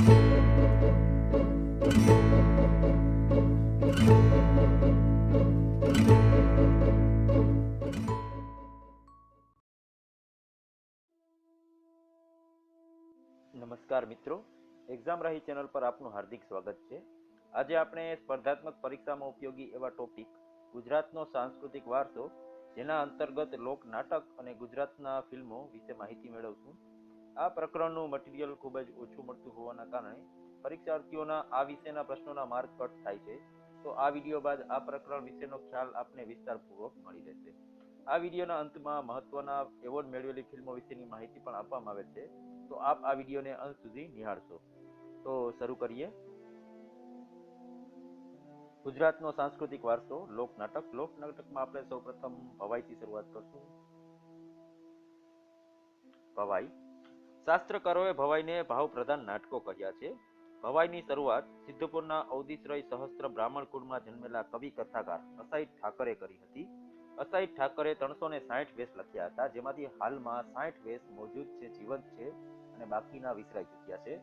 નમસ્કાર મિત્રો. એક્ઝામ રાહી ચેનલ પર આપનું હાર્દિક સ્વાગત છે. આજે આપણે સ્પર્ધાત્મક પરીક્ષામાં ઉપયોગી એવા ટોપિક ગુજરાતનો સાંસ્કૃતિક વારસો, જેના અંતર્ગત લોક નાટક અને ગુજરાતના ફિલ્મો વિશે માહિતી મેળવશું. આ પ્રકરણનું મટીરિયલ ખૂબ જ ઓછું મળતું હોવાના કારણે પરીક્ષાર્થીઓના આ વિશેના પ્રશ્નોના માર્ક કટ થાય છે. તો આ વીડિયો બાદ આ પ્રકરણ વિશેનો ખ્યાલ આપને વિસ્તારપૂર્વક મળી રહેશે. આ વિડીયોના અંતમાં મહત્વના એવોર્ડ મેળવેલી ફિલ્મો વિશેની માહિતી પણ આપવામાં આવે છે. તો આપ આ વિડીયોને અંત સુધી નિહાળશો. તો શરૂ કરીએ. ગુજરાતનો સાંસ્કૃતિક વારસો, લોક નાટક. લોક નાટકમાં આપણે સૌપ્રથમ ભવાઈથી શરૂઆત કરશું. ભવાઈ. શાસ્ત્રકારોએ ભવાઈને ભાવપ્રધાન નાટકો કહ્યા છે. ભવાઈની શરૂઆત સિદ્ધપુરના ઔદિશ્રય સહસ્ત્ર બ્રાહ્મણ કુળમાં જન્મેલા કવિ કથાકાર અસાઈ ઠાકરે કરી હતી. અસાઈ ઠાકરે ત્રણસો ને સાઠ વેશ લખ્યા હતા, જેમાંથી હાલમાં સાઠ વેશ મોજૂદ છે, જીવંત છે અને બાકીના વિસરાઈ ચૂક્યા છે.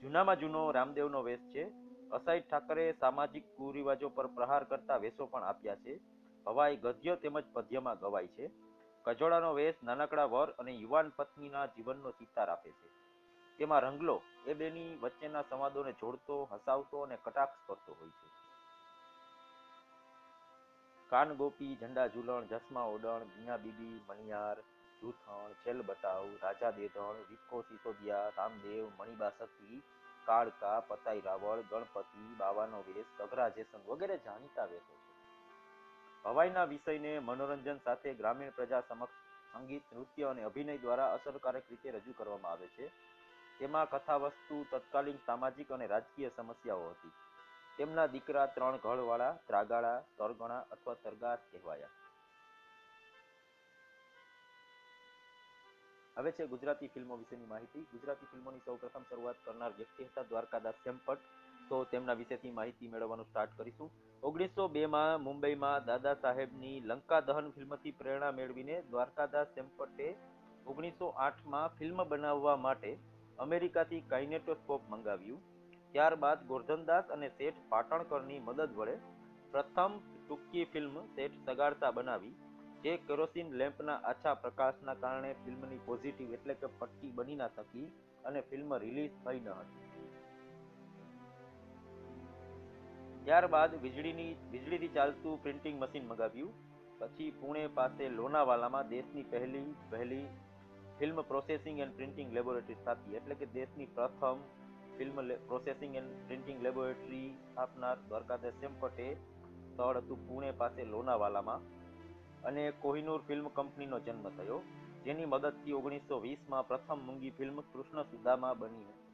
જૂનામાં જૂનો રામદેવનો વેશ છે. અસાઈ ઠાકરે સામાજિક કુરિવાજો પર પ્રહાર કરતા વેશો પણ આપ્યા છે. ભવાઈ ગદ્ય તેમજ પદ્યમાં ગવાય છે. કજોડાનો વેશ નાનકડા વર અને યુવાન પત્નીના જીવનનો ચિતાર આપે છે. તેમાં રંગલો એ બેની વચ્ચેના સંવાદોને જોડતો, હસાવતો અને કટાક્ષ કરતો હોય છે. કાન ગોપી, ઝંડા ઝુલણ, જસમા ઓડણ મિયા બીબી મણિયાર જૂથણ, છેલ બટાવ રાજા દેધણ વિકો સિસોદિયા, રામદેવ, મણિબા સતી કાળકા, પતાઈ રાવળ, ગણપતિ, બાવાનો વેશ, સઘરા જેસંગ વગેરે જાણીતા વેશો છે. ભવાઈના વિષયને મનોરંજન સાથે ગ્રામીણ પ્રજા સમક્ષ સંગીત નૃત્ય અને અભિનય દ્વારા અસરકારક રીતે રજૂ કરવામાં આવે છે. તેમાં કથા વસ્તુ તત્કાલીન સામાજિક અને રાજકીય સમસ્યાઓ હતી. તેમના દીકરા ત્રણ ઘળવાળા ત્રાગાળા, તરગણા અથવા તરગાર કહેવાયા. હવે છે ગુજરાતી ફિલ્મો વિશેની માહિતી. ગુજરાતી ફિલ્મોની સૌપ્રથમ શરૂઆત કરનાર વ્યક્તિ હતા દ્વારકાદાસ સેમ્પટ તો તેમના વિશેથી માહિતી મેળવવાનું સ્ટાર્ટ કરીશું. ઓગણીસો બે માં મુંબઈમાં દાદા સાહેબની લંકા દહન ફિલ્મથી પ્રેરણા મેળવીને દ્વારકાદાસ સેમ્પટે ઓગણીસો આઠમાં ફિલ્મ બનાવવા માટે અમેરિકાથી કાઇનેટોસ્કોપ મંગાવ્યું. ત્યારબાદ ગોરધનદાસ અને શેઠ પાટણકરની મદદ વડે પ્રથમ ટૂંકી ફિલ્મ શેઠ સગાડતા બનાવી, જે કેરોસીન લેમ્પના આછા પ્રકાશના કારણે ફિલ્મની પોઝિટિવ એટલે કે પટ્ટી બની ના શકી અને ફિલ્મ રિલીઝ થઈ ન હતી. ત્યારબાદ વીજળીની, વીજળીથી ચાલતું પ્રિન્ટિંગ મશીન મગાવ્યું. પછી પુણે પાસે લોનાવાલામાં દેશની પહેલી પહેલી film processing and printing laboratory સ્થાપી. એટલે કે દેશની પ્રથમ film processing and printing laboratory સ્થાપનાર Dwarkadas સેમ્પટે સ્થળ હતું પુણે પાસે લોનાવાલામાં. અને કોહિનૂર ફિલ્મ કંપનીનો જન્મ થયો, જેની મદદથી ઓગણીસો વીસમાં પ્રથમ મૂંગી ફિલ્મ કૃષ્ણ સુદામા બની હતી.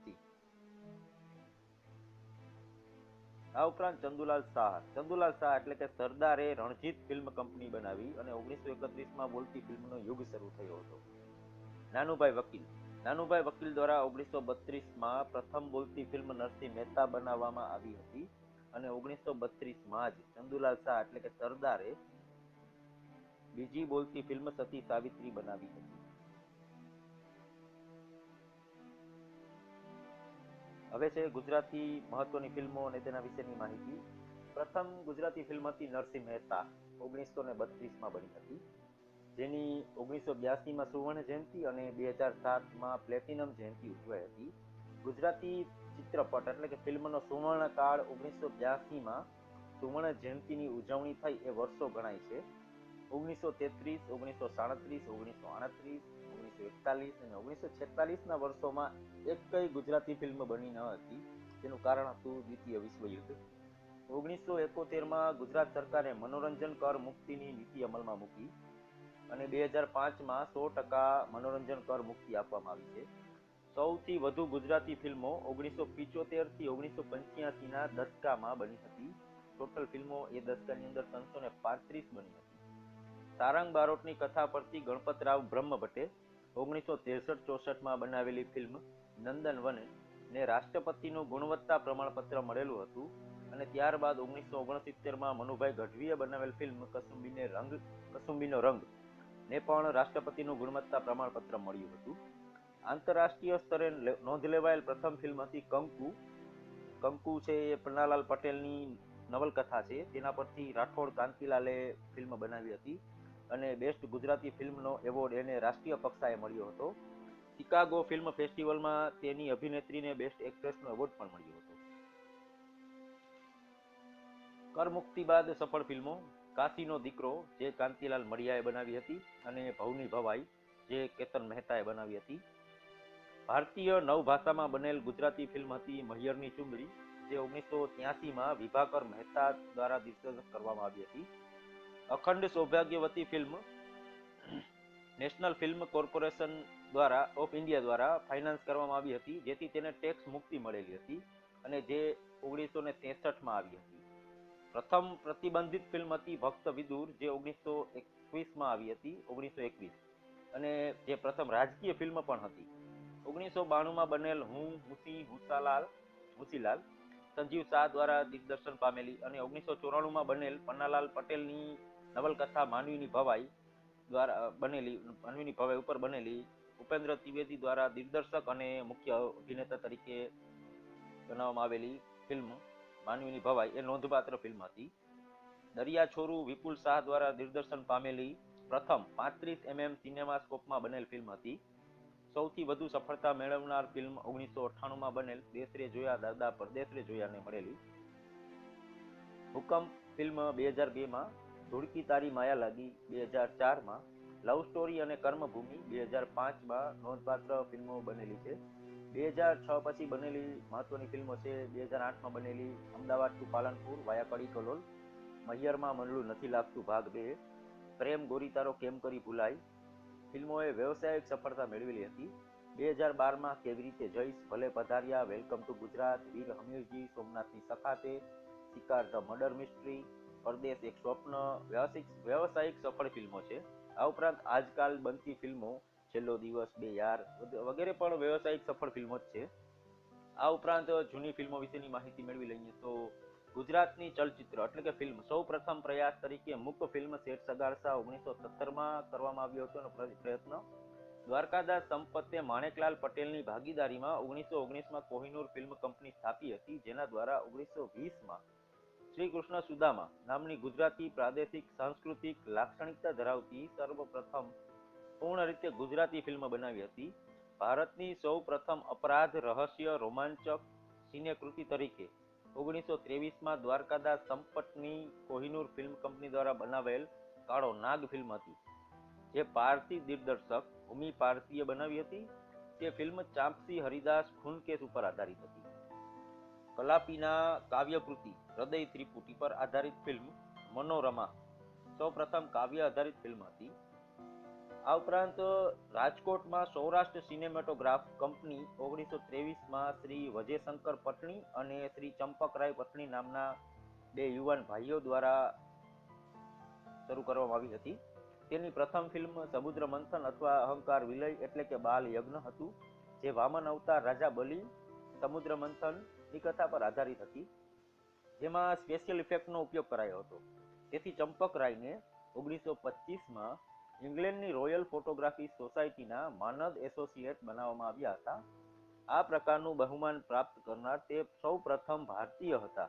આ ઉપરાંત ચંદુલાલ શાહ. ચંદુલાલ શાહ એટલે કે સરદારે રણજીત ફિલ્મ કંપની બનાવી અને ઓગણીસો એકત્રીસમાં બોલતી ફિલ્મનો યુગ શરૂ થયો હતો. નાનુભાઈ વકીલ. નાનુભાઈ વકીલ દ્વારા ઓગણીસો બત્રીસમાં પ્રથમ બોલતી ફિલ્મ નરસિંહ મહેતા બનાવવામાં આવી હતી અને ઓગણીસો બત્રીસમાં જ ચંદુલાલ શાહ એટલે કે સરદારે બીજી બોલતી ફિલ્મ સતી સાવિત્રી બનાવી હતી. હવે છે ગુજરાતી મહત્વની ફિલ્મો અને તેના વિશેની માહિતી. પ્રથમ ગુજરાતી ફિલ્મ હતી નરસિંહ મહેતા, ઓગણીસો ને બત્રીસમાં બની હતી. જેની ઓગણીસો બ્યાસીમાં સુવર્ણ જયંતિ અને બે હજાર સાતમાં પ્લેટિનમ જયંતિ ઉજવાઈ હતી. ગુજરાતી ચિત્રપટ એટલે કે ફિલ્મનો સુવર્ણ કાળ ઓગણીસો બ્યાસીમાં સુવર્ણ જયંતિની ઉજવણી થઈ એ વર્ષો ગણાય છે. ઓગણીસો તેત્રીસ, ઓગણીસો સાડત્રીસ, ઓગણીસો આડત્રીસ એકતાલીસ અને ઓગણીસો છેતાલીસના વર્ષોમાં એક ગુજરાતી ફિલ્મ બની ન હતી તેનું કારણ હતું દ્વિતીય વિશ્વયુદ્ધ ઓગણીસો એકોતેરમાં ગુજરાત સરકારે મનોરંજન કર મુક્તિની નીતિ અમલમાં મૂકી અને બે હજાર પાંચમાં સો ટકા મનોરંજન કર મુક્તિ આપવામાં આવી છે. સૌથી વધુ ગુજરાતી ફિલ્મો ઓગણીસો પિચોતેરથી ઓગણીસો પંચ્યાસી ના દશકામાં બની હતી. ટોટલ ફિલ્મો એ દશકાની અંદર ત્રણસો ને પાંત્રીસ બની હતી. સારંગ બારોટની કથા પરથી ગણપતરાવ બ્રહ્મભટ્ટે ઓગણીસો ત્રેસઠ ચોસઠમાં બનાવેલી ફિલ્મ નંદન વન ને રાષ્ટ્રપતિનું ગુણવત્તા પ્રમાણપત્ર મળેલું હતું અને ત્યારબાદ ઓગણીસો ઓગણસિત્તેરમાં મનુભાઈ ગઢવીએ બનાવેલ ફિલ્મ કસુંબીને રંગ, કસુંબીનો રંગ ને પણ રાષ્ટ્રપતિનું ગુણવત્તા પ્રમાણપત્ર મળ્યું હતું. આંતરરાષ્ટ્રીય સ્તરે નોંધ લેવાયેલ પ્રથમ ફિલ્મ હતી કંકુ. કંકુ છે એ પન્નાલાલ પટેલની નવલકથા છે. તેના પરથી રાઠોડ કાંતિલાલે ફિલ્મ બનાવી હતી. અને બેસ્ટ ગુજરાતી ફિલ્મનો એવોર્ડ એને રાષ્ટ્રીય કક્ષાએ મળ્યો હતો. શિકાગો ફિલ્મ ફેસ્ટિવલમાં તેની અભિનેત્રીને બેસ્ટ એક્ટ્રેસનો એવોર્ડ પણ મળ્યો હતો. કરમુક્તિ બાદ સફળ ફિલ્મો, કાશીનો દીકરો જે કાંતિલાલ મડિયાએ બનાવી હતી અને ભવની ભવાઈ જે કેતન મહેતાએ બનાવી હતી. ભારતીય નવ ભાષામાં બનેલ ગુજરાતી ફિલ્મ હતી મહિયરની ચુંદડી જે ઓગણીસો ત્યાસીમાં વિભાકર મહેતા દ્વારા દિગ્દર્શિત કરવામાં આવી હતી. Akhand Saubhagyavati film national film corporation દ્વારા ઓફ ઇન્ડિયા દ્વારા ફાઇનાન્સ કરવામાં આવી હતી, જેથી તેને ટેક્સ મુક્તિ મળેલી હતી અને જે ઓગણીસો ને તેસઠમાં આવી હતી. પ્રથમ પ્રતિબંધિત ફિલ્મ હતી ભક્ત વિદુર, જે ઓગણીસો એકવીસમાં આવી હતી ઓગણીસો એકવીસ અને જે પ્રથમ રાજકીય ફિલ્મ પણ હતી. ઓગણીસો બાણુંમાં બનેલ હું હુસી હુસાલાલ હુસીલાલ સંજીવ શાહ દ્વારા દિગ્દર્શન પામેલી અને ઓગણીસો ચોરાણુંમાં બનેલ પન્નાલાલ પટેલની નવલકથા માનવીની ભવાઈ દ્વારા બનેલી, માનવીની ભવાઈ ઉપર બનેલી ઉપેન્દ્ર ત્રિવેદી દ્વારા દિગ્દર્શક અને મુખ્ય અભિનેતા તરીકે બનાવવામાં આવેલી ફિલ્મ માનવીની ભવાઈ એ નોંધપાત્ર ફિલ્મ હતી. દરિયા છોરુ વિપુલ શાહ દ્વારા દિગ્દર્શન પામેલી પ્રથમ પાંત્રીસ એમએમ સિનેમાસ્કોપમાં બનેલ ફિલ્મ હતી. સૌથી વધુ સફળતા મેળવનાર ફિલ્મ ઓગણીસો અઠ્ઠાણુંમાં બનેલ દેશરે જોયા દાદા પરદેશરે જોયાને મળેલી. હુકમ ફિલ્મ બે હજાર બેમાં ધૂળકી તારી માયા લાગી બે હજાર ચારમાં. લવ સ્ટોરી અને કર્મભૂમિ બે હજાર પાંચમાં નોંધપાત્ર ફિલ્મો બનેલી છે. બે હજાર છ પછી બનેલી મહત્વની ફિલ્મો છે. બે હજાર આઠમાં બનેલી અમદાવાદ ટુ પાલનપુર વાયા કડી કલોલ. મહિયરમાં મનલું નથી લાગતું ભાગ બે. પ્રેમ ગોરી તારો કેમ કરી ભૂલાઈ ફિલ્મોએ વ્યવસાયિક સફળતા મેળવેલી હતી. બે હજાર બારમાં કેવી રીતે જઈશ? ભલે પધાર્યા, વેલકમ ટુ ગુજરાત, વીર હમીરજી, સોમનાથની સખાતે, શિકાર ધ મર્ડર મિસ્ટ્રી પરદેશ એક સ્વપ્ન વ્યવસાયિક વ્યવસાયિક સફળ ફિલ્મો છે. આ ઉપરાંત આજકાલ બનતી ફિલ્મો છેલ્લો દિવસ, બે યાર વગેરે પણ વ્યવસાયિક સફળ ફિલ્મો જ છે. આ ઉપરાંત જૂની ફિલ્મો વિશેની માહિતી મેળવી લઈએ તો ગુજરાતની ચલચિત્ર એટલે કે ફિલ્મ સૌ પ્રથમ પ્રયાસ તરીકે મુક્ત ફિલ્મ શેઠ સગાડસા ઓગણીસો સત્તરમાં કરવામાં આવ્યો હતો પ્રયત્ન. દ્વારકાદાસ સંપતે માણેકલાલ પટેલની ભાગીદારીમાં ઓગણીસો ઓગણીસમાં કોહિનૂર ફિલ્મ કંપની સ્થાપી હતી, જેના દ્વારા ઓગણીસો વીસમાં શ્રી કૃષ્ણ સુદામા નામની ગુજરાતી પ્રાદેશિક, સાંસ્કૃતિક, લાક્ષણિકતા ધરાવતી સર્વપ્રથમ પૂર્ણ રીતે ગુજરાતી ફિલ્મ બનાવી હતી. ભારતની સૌ પ્રથમ અપરાધ રહસ્ય રોમાંચક સિનેકૃતિ તરીકે ઓગણીસો ત્રેવીસમાં દ્વારકાદાસ સંપટની કોહિનૂર ફિલ્મ કંપની દ્વારા બનાવેલ કાળો નાગ ફિલ્મ હતી. જે પારસી દિગ્દર્શક ભૂમિ પારસીએ બનાવી હતી. તે ફિલ્મ ચાંપસી હરિદાસ ખૂન કેસ ઉપર આધારિત હતી. કલાપીના કાવ્યકૃતિ હૃદય ત્રિપુટી પર આધારિત ફિલ્મ મનોરમા. સૌ પ્રથમ કાવ્ય આધારિત ફિલ્મ હતી. આ ઉપરાંત રાજકોટમાં સૌરાષ્ટ્ર સિનેમેટોગ્રાફ કંપની ઓગણીસો ત્રેવીસમાં શ્રી વજયશંકર પટણી અને શ્રી ચંપકરાય પટણી નામના બે યુવાન ભાઈઓ દ્વારા શરૂ કરવામાં આવી હતી. તેની પ્રથમ ફિલ્મ સમુદ્ર મંથન અથવા અહંકાર વિલય એટલે કે બાલ યજ્ઞ હતું, જે વામન અવતાર રાજા બલી સમુદ્ર મંથન ની કથા પર આધારિત હતી, જેમાં સ્પેશિયલ ઇફેક્ટનો ઉપયોગ કરાયો હતો. તેથી ચંપક રાયને ઓગણીસો પચીસમાં ઇંગ્લેન્ડની રોયલ ફોટોગ્રાફી સોસાયટીના માનદ એસોસિએટ બનાવવામાં આવ્યા હતા. આ પ્રકારનું બહુમાન પ્રાપ્ત કરનાર તે સૌ પ્રથમ ભારતીય હતા.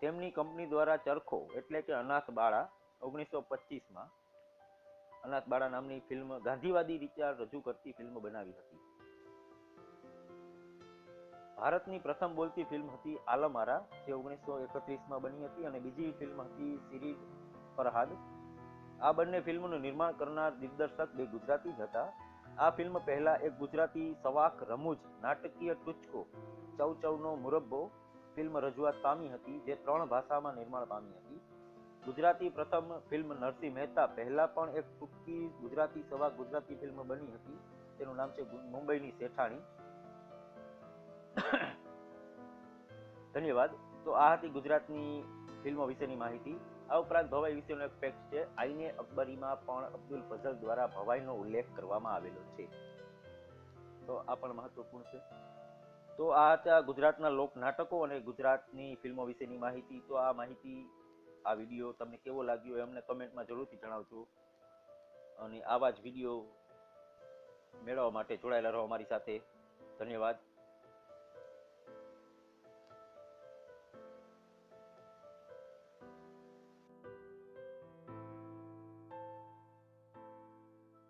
તેમની કંપની દ્વારા ચરખો એટલે કે અનાથ બાળા ઓગણીસો પચીસમાં, અનાથ બાળા નામની ફિલ્મ ગાંધીવાદી વિચાર રજૂ કરતી ફિલ્મ બનાવી હતી. ભારતની પ્રથમ બોલતી ફિલ્મ હતી આલમારા, જે ઓગણીસો એકત્રીસમાં બની હતી અને બીજી ફિલ્મ હતી સિરીજ ફરહાદ. આ બંને ફિલ્મનું નિર્માણ કરનાર દિગ્દર્શક બે ગુજરાતી જ હતા. આ ફિલ્મ પહેલા એક ગુજરાતી સવાક રમૂજ, નાટકીય ટુચકો ચૌ ચૌનો મુરબ્બો ફિલ્મ રજૂઆત પામી હતી, જે ત્રણ ભાષામાં નિર્માણ પામી હતી. ગુજરાતી પ્રથમ ફિલ્મ નરસિંહ મહેતા, પહેલા પણ એક ટૂંકી ગુજરાતી સવાક ગુજરાતી ફિલ્મ બની હતી. તેનું નામ છે મુંબઈની શેઠાણી. ધન્યવાદ. તો આ હતી ગુજરાતની ફિલ્મો વિશેની માહિતી. આ ઉપરાંત ભવાઈ વિશેનો એક ફેક્ટ છે, આઈને અકબરીમાં પણ અબ્દુલ ફઝલ દ્વારા ભવાઈનો ઉલ્લેખ કરવામાં આવેલો છે. તો આ પણ મહત્વપૂર્ણ છે. તો આ હતા ગુજરાતના લોક નાટકો અને ગુજરાતની ફિલ્મો વિશેની માહિતી. તો આ માહિતી, આ વીડિયો તમને કેવો લાગ્યો એ અમને કમેન્ટમાં જરૂરથી જણાવજો. અને આવા જ વીડિયો મેળવવા માટે જોડાયેલા રહો અમારી સાથે. ધન્યવાદ.